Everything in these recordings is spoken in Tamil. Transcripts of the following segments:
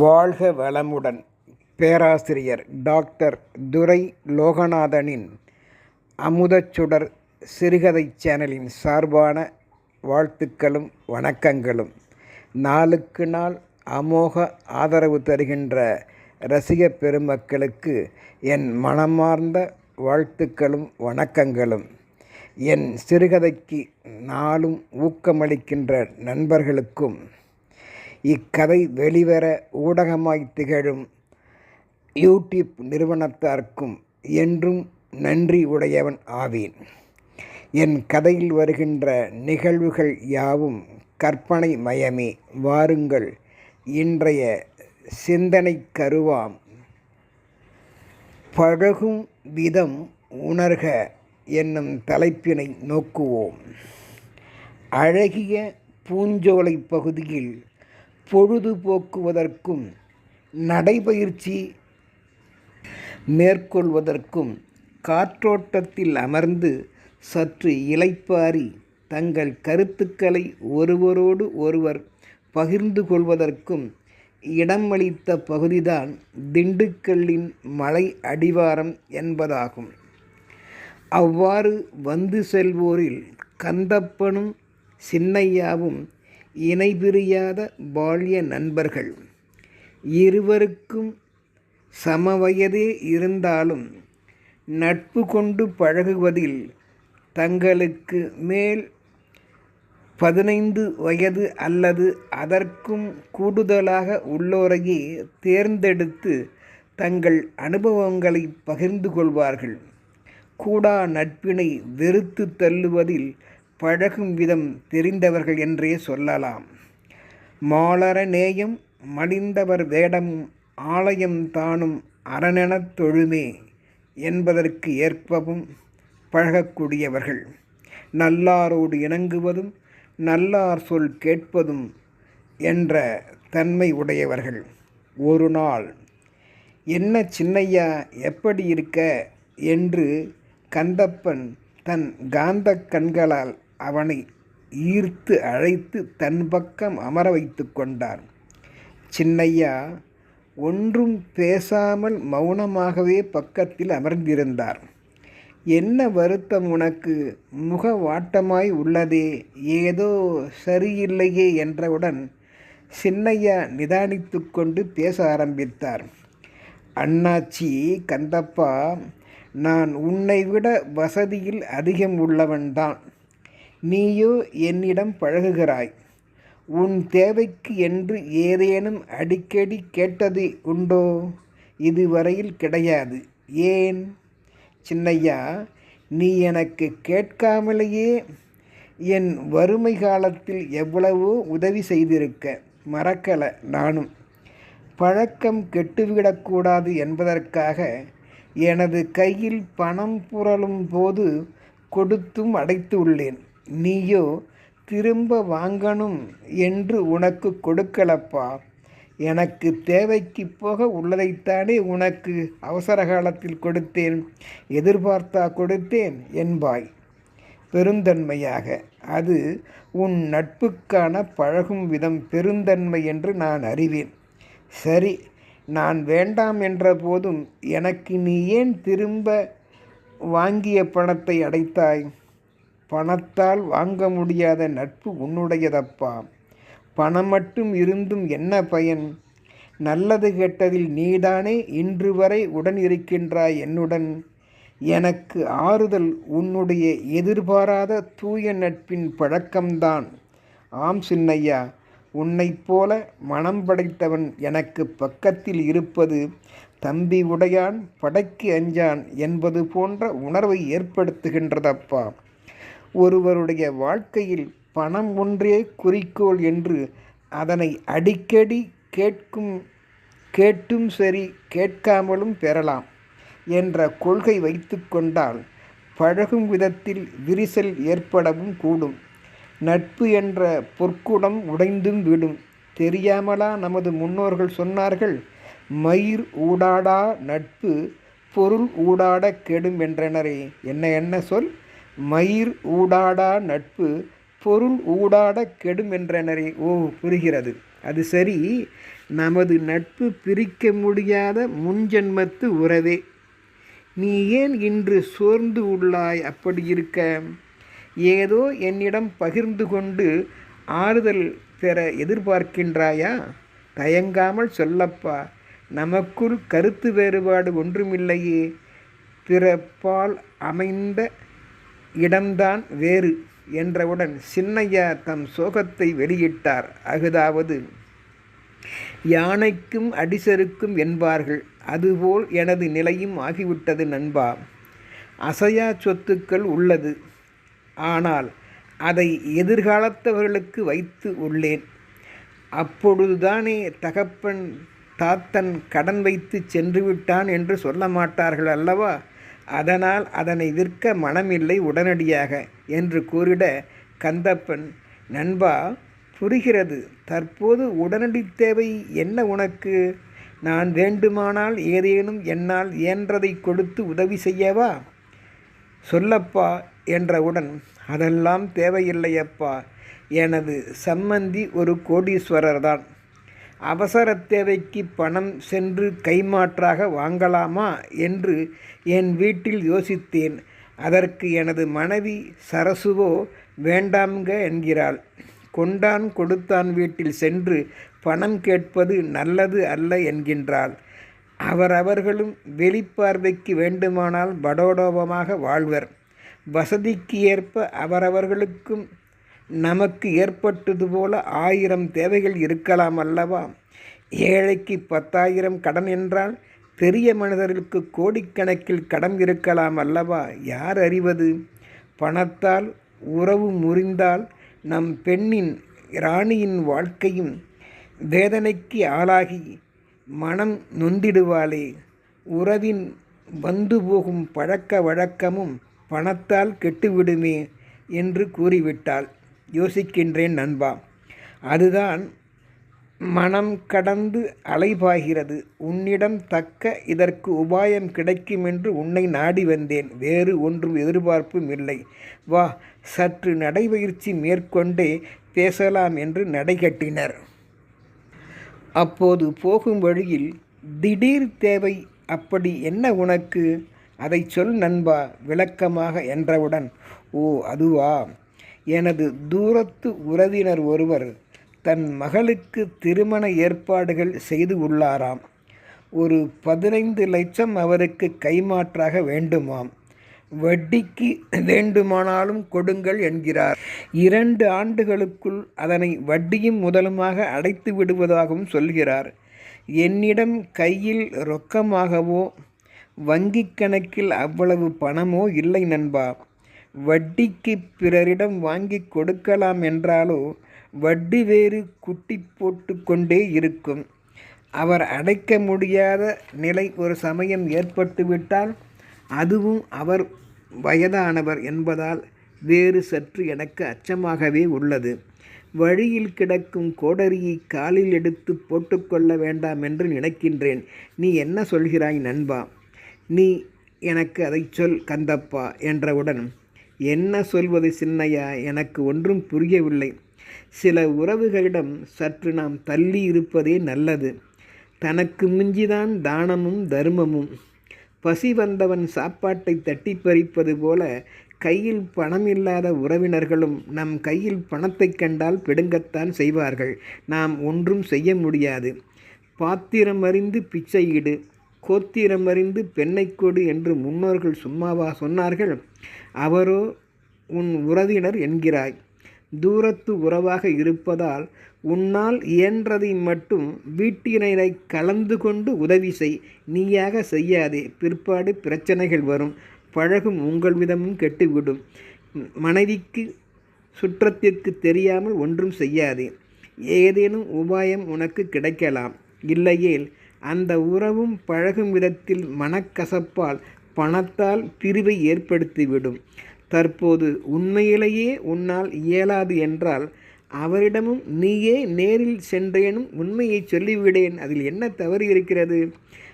வாழ்க வளமுடன். பேராசிரியர் டாக்டர் துரை லோகநாதனின் அமுதச்சுடர் சிறுகதை சேனலின் சார்பான வாழ்த்துக்களும் வணக்கங்களும். நாளுக்கு நாள் அமோக ஆதரவு தருகின்ற ரசிக பெருமக்களுக்கு என் மனமார்ந்த வாழ்த்துக்களும் வணக்கங்களும். என் சிறுகதைக்கு நாளும் ஊக்கமளிக்கின்ற நண்பர்களுக்கும் இக்கதை வெளிவர ஊடகமாய் திகழும் யூடியூப் நிறுவனத்தார்க்கும் என்றும் நன்றி உடையவன் ஆவேன். என் கதையில் வருகின்ற நிகழ்வுகள் யாவும் கற்பனை மயமே. வாருங்கள் இன்றைய சிந்தனை கருவாம். பழகும் விதம் உணர்க என்னும் தலைப்பினை நோக்குவோம். அழகிய பூஞ்சோலை பகுதியில் பொழுதுபோக்குவதற்கும் நடைபயிற்சி மேற்கொள்வதற்கும் காற்றோட்டத்தில் அமர்ந்து சற்று இலைப்பாரி தங்கள் கருத்துக்களை ஒருவரோடு ஒருவர் பகிர்ந்து கொள்வதற்கும் இடமளித்த பகுதிதான் திண்டுக்கல்லின் மலை அடிவாரம் என்பதாகும். அவ்வாறு வந்து செல்வோரில் கந்தப்பனும் சின்னையாவும் இணைபிரியாத பால்ய நண்பர்கள். இருவருக்கும் சம வயதே இருந்தாலும் நட்பு கொண்டு பழகுவதில் தங்களுக்கு மேல் பதினைந்து வயது அல்லது அதற்கும் கூடுதலாக உள்ளோரையே தேர்ந்தெடுத்து தங்கள் அனுபவங்களை பகிர்ந்து கொள்வார்கள். கூடா நட்பினை வெறுத்து தள்ளுவதில் பழகும் விதம் தெரிந்தவர்கள் என்றே சொல்லலாம். மாலர நேயம் மடிந்தவர் வேடமும் ஆலயம் தானும் அரணெனத் தொழுமே என்பதற்கு ஏற்பவும் பழகக்கூடியவர்கள். நல்லாரோடு இணங்குவதும் நல்லார் சொல் கேட்பதும் என்ற தன்மை உடையவர்கள். ஒரு நாள் என்ன சின்னையா எப்படி இருக்க? என்று கந்தப்பன் தன் காந்த கண்களால் அவனை ஈர்த்து அழைத்து தன் பக்கம் அமர வைத்து கொண்டார் சின்னையா ஒன்றும் பேசாமல் மௌனமாகவே பக்கத்தில் அமர்ந்திருந்தார். என்ன வருத்தம் உனக்கு? முக வாட்டமாய் உள்ளதே ஏதோ சரியில்லையே என்றவுடன் சின்னையா நிதானித்து கொண்டு பேச ஆரம்பித்தார். அண்ணாச்சி கந்தப்பா நான் உன்னை விட வசதியில் அதிகம் உள்ளவன்தான். நீயோ என்னிடம் பழகுகிறாய். உன் தேவைக்கு என்று ஏதேனும் அடிக்கடி கேட்டது உண்டோ? இதுவரையில் கிடையாது. ஏன்? சின்னையா நீ எனக்கு கேட்காமலேயே என் வறுமை காலத்தில் எவ்வளவோ உதவி செய்திருக்க மறக்கலை நானும். பழக்கம் கெட்டுவிடக்கூடாது என்பதற்காக எனது கையில் பணம் புரளும் போது கொடுத்தும் அடைத்து உள்ளேன் நீயோ திரும்ப வாங்கணும் என்று உனக்கு கொடுக்கலப்பா. எனக்கு தேவைக்கு போக உள்ளதைத்தானே உனக்கு அவசர காலத்தில் கொடுத்தேன் எதிர்பார்த்தா கொடுத்தேன் என்பாய். பெருந்தன்மையாக அது உன் நட்புக்கான பழகும் விதம் பெருந்தன்மை என்று நான் அறிவேன். சரி நான் வேண்டாம் என்ற போதும் எனக்கு நீ ஏன் திரும்ப வாங்கிய பணத்தை அடைத்தாய்? பணத்தால் வாங்க முடியாத நட்பு உன்னுடையதப்பா. பணம் மட்டும் இருந்தும் என்ன பயன்? நல்லது கெட்டதில் நீதானே இன்று வரை உடன் இருக்கின்றாய் என்னுடன். எனக்கு ஆறுதல் உன்னுடைய எதிர்பாராத தூய நட்பின் பழக்கம்தான். ஆம் சின்னையா உன்னைப் போல மனம் படைத்தவன் எனக்கு பக்கத்தில் இருப்பது தம்பி உடையான் படைக்கு அஞ்சான் என்பது போன்ற உணர்வை ஏற்படுத்துகின்றதப்பா. ஒருவருடைய வாழ்க்கையில் பணம் ஒன்றே குறிக்கோள் என்று அதனை அடிக்கடி கேட்கும் கேட்டும் சரி கேட்காமலும் பெறலாம் என்ற கொள்கை வைத்து கொண்டால் பழகும் விதத்தில் விரிசல் ஏற்படவும் கூடும். நட்பு என்ற பொற்குடம் உடைந்தும் விடும். தெரியாமலா நமது முன்னோர்கள் சொன்னார்கள் மயிர் ஊடாடா நட்பு பொருள் ஊடாட கெடும் என்றனரே. என்ன என்ன சொல்? மயிர் ஊடாடா நட்பு பொருள் ஊடாட கெடும் என்றனரே. ஓ புரிகிறது. அது சரி. நமது நட்பு பிரிக்க முடியாத முன்ஜென்மத்து உறவே. நீ ஏன் இன்று சோர்ந்து உள்ளாய்? அப்படி இருக்க. ஏதோ என்னிடம் பகிர்ந்து கொண்டு ஆறுதல் பெற எதிர்பார்க்கின்றாயா? தயங்காமல் சொல்லப்பா. நமக்குள் கருத்து வேறுபாடு ஒன்றுமில்லையே. பிறப்பால் அமைந்த இடம்தான் வேறு என்றவுடன் சின்னையா தம் சோகத்தை வெளியிட்டார். அகுதாவது யானைக்கும் அடிசருக்கும் என்பார்கள். அதுபோல் எனது நிலையும் ஆகிவிட்டது நண்பா. அசையா சொத்துக்கள் உள்ளது. ஆனால் அதை எதிர்காலத்தவர்களுக்கு வைத்து உள்ளேன். அப்பொழுதுதானே தகப்பன் தாத்தன் கடன் வைத்து சென்று விட்டான் என்று சொல்ல மாட்டார்கள் அல்லவா? அதனால் அதனை விற்க மனமில்லை உடனடியாக என்று கூறிட கந்தப்பன் நண்பா புரிகிறது. தற்போது உடனடி தேவை என்ன உனக்கு? நான் வேண்டுமானால் ஏதேனும் என்னால் இயன்றதை கொடுத்து உதவி செய்யவா? சொல்லப்பா என்றவுடன் அதெல்லாம் தேவையில்லையப்பா. எனது சம்மந்தி ஒரு கோடீஸ்வரர்தான். அவசர தேவைக்கு பணம் சென்று கைமாற்றாக வாங்கலாமா என்று என் வீட்டில் யோசித்தேன். அதற்கு எனது மனைவி சரசுவோ வேண்டாம்க என்கிறாள். கொண்டான் கொடுத்தான் வீட்டில் சென்று பணம் கேட்பது நல்லது அல்ல என்கின்றாள். அவரவர்களும் வெளிப்பார்வைக்கு வேண்டுமானால் படோடோபமாக வாழ்வர். வசதிக்கு ஏற்ப அவரவர்களுக்கும் நமக்கு ஏற்பட்டது போல ஆயிரம் தேவைகள் இருக்கலாம் அல்லவா? ஏழைக்கு பத்தாயிரம் கடன் என்றால் பெரிய மனிதர்களுக்கு கோடிக்கணக்கில் கடன் இருக்கலாம் அல்லவா? யார் அறிவது? பணத்தால் உறவு முறிந்தால் நம் பெண்ணின் ராணியின் வாழ்க்கையும் வேதனைக்கு ஆளாகி மனம் நொந்திடுவாளே. உறவின் வந்து போகும் பழக்க வழக்கமும் பணத்தால் கெட்டுவிடுமே என்று கூறிவிட்டாள். யோசிக்கின்றேன் நண்பா. அதுதான் மனம் கடந்து அலைபாய்கிறது. உன்னிடம் தக்க இதற்கு உபாயம் கிடைக்கும் என்று உன்னை நாடி வந்தேன். வேறு ஒன்றும் எதிர்பார்ப்பும் இல்லை. வா சற்று நடைபயிற்சி மேற்கொண்டே பேசலாம் என்று நடைகட்டினர் அப்போது போகும் வழியில் திடீர் தேவை அப்படி என்ன உனக்கு? அதை சொல் நண்பா விளக்கமாக என்றவுடன் ஓ அதுவா? எனது தூரத்து உறவினர் ஒருவர் தன் மகளுக்கு திருமண ஏற்பாடுகள் செய்து உள்ளாராம். ஒரு பதினைந்து லட்சம் அவருக்கு கைமாற்றாக வேண்டுமாம். வட்டிக்கு வேண்டுமானாலும் கொடுங்கள் என்கிறார். இரண்டு ஆண்டுகளுக்குள் அதனை வட்டியும் முதலுமாக அடைத்து விடுவதாகவும் சொல்கிறார். என்னிடம் கையில் ரொக்கமாகவோ வங்கிக் கணக்கில் அவ்வளவு பணமோ இல்லை நண்பா. வட்டிக்கு பிறரிடம் வாங்கி கொடுக்கலாம் என்றாலோ வட்டி வேறு குட்டி போட்டு கொண்டே இருக்கும். அவர் அடைக்க முடியாத நிலை ஒரு சமயம் ஏற்பட்டுவிட்டால் அதுவும் அவர் வயதானவர் என்பதால் வேறு சற்று எனக்கு அச்சமாகவே உள்ளது. வழியில் கிடக்கும் கோடரியை காலில் எடுத்து போட்டுக்கொள்ள வேண்டாம் என்று நினைக்கின்றேன். நீ என்ன சொல்கிறாய் நண்பா? நீ எனக்கு அதை சொல் கந்தப்பா என்றவுடன் என்ன சொல்வது சின்னையா? எனக்கு ஒன்றும் புரியவில்லை. சில உறவுகளிடம் சற்று நாம் தள்ளி இருப்பதே நல்லது. தனக்கு மிஞ்சிதான் தானமும் தர்மமும். பசி வந்தவன் சாப்பாட்டை தட்டி பறிப்பது போல கையில் பணம் இல்லாத உறவினர்களும் நம் கையில் பணத்தை கண்டால் பிடுங்கத்தான் செய்வார்கள். நாம் ஒன்றும் செய்ய முடியாது. பாத்திரம் அறிந்து பிச்சையிடு கோத்திரம் அறிந்து பெண்ணை கொடு என்று முன்னோர்கள் சும்மாவா சொன்னார்கள்? அவரோ உன் உறவினர் என்கிறாய். தூரத்து உறவாக இருப்பதால் உன்னால் இயன்றதை மட்டும் வீட்டினரை கலந்து கொண்டு உதவி செய். நீயாக செய்யாதே. பிற்பாடு பிரச்சனைகள் வரும். பழகும் உங்கள் விதமும் கெட்டுவிடும். மனைவிக்கு சுற்றத்திற்கு தெரியாமல் ஒன்றும் செய்யாதே. ஏதேனும் உபாயம் உனக்கு கிடைக்கலாம். இல்லையேல் அந்த உறவும் பழகும் விதத்தில் மனக்கசப்பால் பணத்தால் பிரிவை ஏற்படுத்திவிடும். தற்போது உண்மையிலேயே உன்னால் இயலாது என்றால் அவரிடமும் நீயே நேரில் சென்றேனும் உண்மையை சொல்லிவிடேன். அதில் என்ன தவறு இருக்கிறது?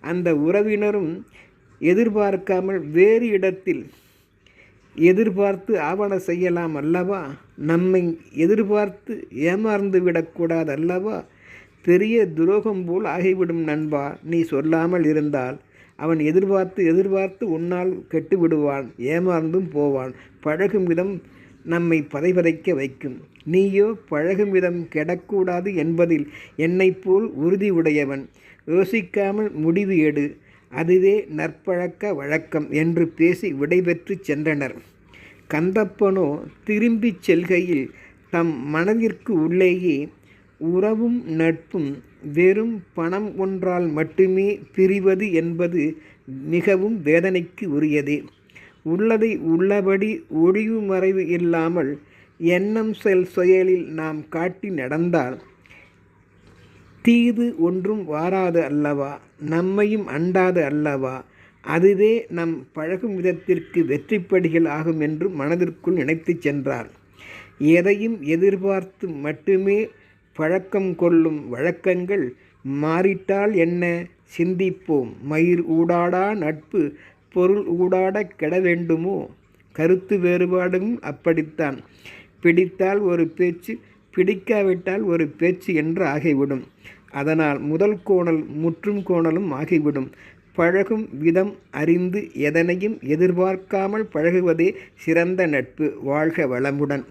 அந்த உறவினரும் எதிர்பார்க்காமல் வேறு இடத்தில் எதிர்பார்த்து ஆவண செய்யலாம் அல்லவா? நம்மை எதிர்பார்த்து ஏமாந்து விடக்கூடாது அல்லவா? பெரிய துரோகம் போல் ஆகிவிடும் நண்பா நீ சொல்லாமல் இருந்தால். அவன் எதிர்பார்த்து எதிர்பார்த்து உன்னால் கெட்டு விடுவான் ஏமாந்தும் போவான். பழகும் விதம் நம்மை பதைபதைக்க வைக்கும். நீயோ பழகும் விதம் கெடக்கூடாது என்பதில் என்னைப் போல் உறுதி உடையவன் யோசிக்காமல் முடிவு எடு. அதுவே நற்பழக்க வழக்கம் என்று பேசி விடைபெற்று சென்றனர். கந்தப்பனோ திரும்பிச் செல்கையில் தம் மனதிற்கு உள்ளேயே உறவும் நட்பும் வெறும் பணம் ஒன்றால் மட்டுமே பிரிவது என்பது மிகவும் வேதனைக்கு உரியதே. உள்ளதை உள்ளபடி ஒழிவு மறைவு இல்லாமல் எண்ணம் செல் செயலில் நாம் காட்டி நடந்தால் தீது ஒன்றும் வாராது அல்லவா? நம்மையும் அண்டாது அல்லவா? அதுவே நம் பழகும் விதத்திற்கு வெற்றிப்படிகள் ஆகும் என்று மனதிற்குள் நினைத்து சென்றார். எதையும் எதிர்பார்த்து மட்டுமே பழக்கம் கொள்ளும் வழக்கங்கள் மாறிட்டால் என்ன? சிந்திப்போம். மயிர் ஊடாடா நட்பு பொருள் ஊடாட கெட வேண்டுமோ? கருத்து வேறுபாடும் அப்படித்தான். பிடித்தால் ஒரு பேச்சு பிடிக்காவிட்டால் ஒரு பேச்சு என்று ஆகிவிடும். அதனால் முதல் கோணல் முற்றும் கோணலும் ஆகிவிடும். பழகும் விதம் அறிந்து எதனையும் எதிர்பார்க்காமல் பழகுவதே சிறந்த நட்பு. வாழ்க வளமுடன்.